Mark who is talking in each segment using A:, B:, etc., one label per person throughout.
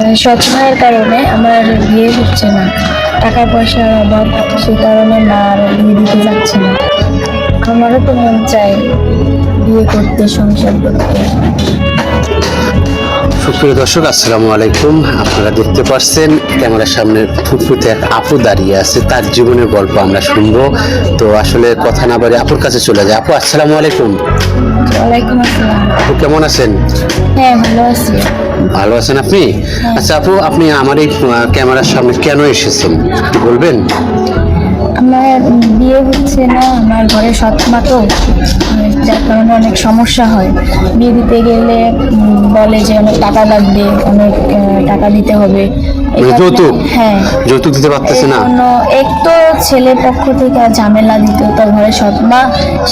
A: সবসময়ের কারণে আমার বিয়ে হচ্ছে না। টাকা পয়সার অভাব সে কারণে মা আর বিয়ে দিতে যাচ্ছে না। আমারও তো মন চাই বিয়ে করতে, সংসার করতে।
B: সুপ্রিয় দর্শক আসসালামু আলাইকুম। আপনারা দেখতে পাচ্ছেন ক্যামেরার সামনে ফুটফুটে এক আপু দাঁড়িয়ে আছে। তার জীবনের গল্প আমরা শুনব। তো আসলে কথা না বাড়ি আপুর কাছে চলে যায় আপু আসসালামু আলাইকুম। আপু কেমন আছেন?
A: হ্যাঁ ভালো
B: আছেন আপনি? আচ্ছা আপু আপনি আমার এই ক্যামেরার সামনে কেন এসেছেন? বলবেন?
A: আমার বিয়ে হচ্ছে না, আমার ঘরে সৎ মা তো যার কারণে অনেক সমস্যা হয়। বিয়ে দিতে গেলে বলে যে অনেক টাকা লাগবে, অনেক টাকা দিতে হবে।
B: মানে যৌতুক?
A: হ্যাঁ।
B: যৌতুক দিতে পারতেছে না?
A: এক তো ছেলের পক্ষ থেকে ঝামেলা দিত তো ঘরে সৎ মা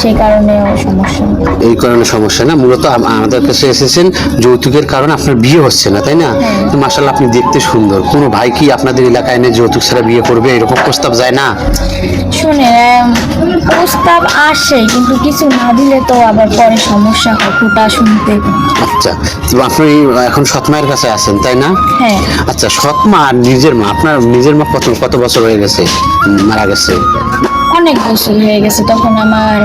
A: সেই কারণে সমস্যা।
B: এই কারণে সমস্যা না? মূলত আমাদের কাছে এসেছেন যৌতুকের কারণে আপনার বিয়ে হচ্ছে না তাই না? তো মাসাল্লাহ আপনি দেখতে সুন্দর। কোনো ভাই কি আপনাদের এলাকায় এনে যৌতুক ছাড়া বিয়ে করবে? এরকম প্রস্তাব যায় না?
A: শুনে প্রস্তাব আসে কিন্তু কিছু না দিলে তো আবার পরে সমস্যা হয় ফুটা শুনতে।
B: আচ্ছা আপনি এখন সৎমায়ের কাছে আছেন তাই না?
A: হ্যাঁ।
B: আচ্ছা সৎমা আর নিজের মা আপনার নিজের মা কত কত বছর হয়ে গেছে? মারা গেছে?
A: অনেক বছর হয়ে গেছে তখন আমার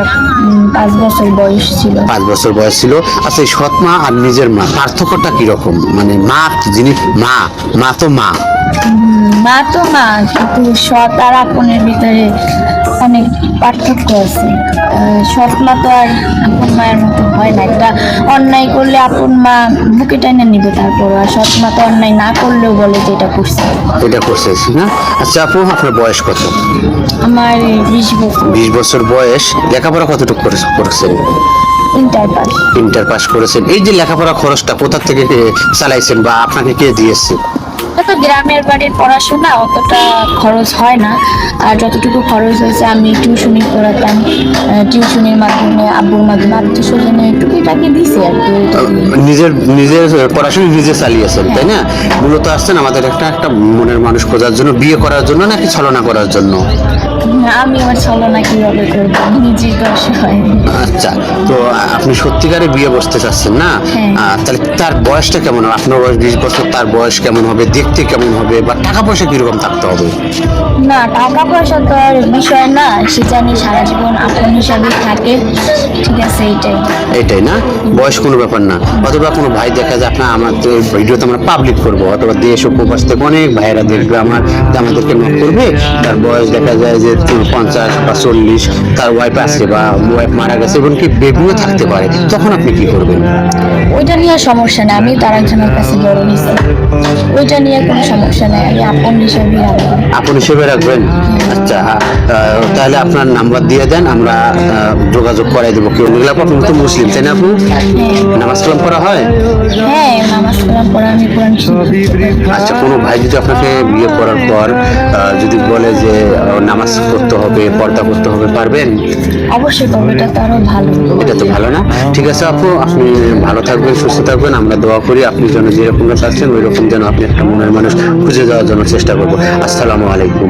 A: পাঁচ বছর বয়স ছিল।
B: পাঁচ বছর বয়স ছিল। আচ্ছা এই সৎমা আর নিজের মা পার্থক্যটা কীরকম? মানে মা যিনি মা মা তো মা।
A: মা তো মা কিন্তু সৎ আর আপনের ভিতরে অনেক পার্থক্য আছে। সৎ মা তো আর আপন মায়ের মতো হয় না। একটা অন্যায় করলে আপন মা বুকে টেনে নিবে তারপর আর সৎ মা তো অন্যায় না করলেও বলে যে এটা করছে।
B: এটা করছে না? আচ্ছা আপু আপনার বয়স কত?
A: আমার বিশ বছর।
B: বিশ বছর বয়স। লেখাপড়া কতটুকু করে- করেছেন?
A: ইন্টার পাস
B: করেছেন। এই যে লেখাপড়া খরচটা কোথা থেকে চালাইছেন বা আপনাকে কে দিয়েছে?
A: তো গ্রামের বাড়ির পড়াশোনা অতটা খরচ হয় না। আর যতটুকু খরচ হয়েছে, আমি টিউশনি পড়াতাম টিউশনির মাধ্যমে আব্বুর মাধ্যমে আত্মীয় স্বজনে টুকিটাকি দিছি আর
B: নিজের নিজের পড়াশোনা নিজে চালিয়েছেন তাই না? মূলত আসছেন আমাদের একটা একটা মনের মানুষ খোঁজার জন্য, বিয়ে করার জন্য নাকি ছলনা করার জন্য?
A: আমি আমার ছলনা কীভাবে করব। নিজের দোষ হয়
B: আচ্ছা তো আপনি সত্যিকারে বিয়ে বসতে চাচ্ছেন না?
A: হ্যাঁ।
B: তাহলে তার বয়সটা কেমন? হবে আপনার বয়স বিশ বছর তার বয়স কেমন হবে? দেখতে কেমন হবে? বা টাকা পয়সা কীরকম থাকতে হবে?
A: না টাকা পয়সা তো আর বিষয় না। সে জানি সারা জীবন আপন হিসাবে থাকে। ঠিক আছে এইটাই।
B: এটাই না? বয়স কোনো ব্যাপার না। অথবা কোনো ভাই দেখা যায় আপনার আমার আমাদের ভিডিওতে আমরা পাবলিক করব। অথবা দেশ ও প্রবাস থেকে অনেক ভাইয়েরা দেখবে আমার আমাদেরকে নক করবে। তার বয়স দেখা যায় যে পঞ্চাশ বা চল্লিশ তার ওয়াইফ আছে বা ওয়াইফ মারা গেছে এবং কি বেবিও থাকতে পারে তখন আপনি কি করবেন?
A: ওইটা নিয়ে সমস্যা নেই আমি তার একজনের কাছে বড় নিছি। ওইটা নিয়ে কোনো সমস্যা নেই আমি আপন হিসেবে রাখব
B: আপন হিসেবে রাখবেন? আচ্ছা তাহলে আপনার নাম্বার দিয়ে দেন আমরা যোগাযোগ করাই দেবো। কেউ নিলে আপনি তো মুসলিম তাই না আপু? নামাজ কালাম করা হয়?
A: হ্যাঁ।
B: আচ্ছা কোনো ভাই যদি আপনাকে বিয়ে করার পর যদি বলে যে নামাজ পড়তে হবে পর্দা করতে হবে পারবেন?
A: অবশ্যই এটা তো আরও ভালো।
B: এটা তো ভালো না? ঠিক আছে আপু আপনি ভালো থাকবেন সুস্থ থাকবেন আমরা দোয়া করি আপনি যেন যেরকমটা চাচ্ছেন ওই রকম যেন আপনি একটা মনের মানুষ খুঁজে যাওয়ার জন্য চেষ্টা করব। আসসালামু আলাইকুম।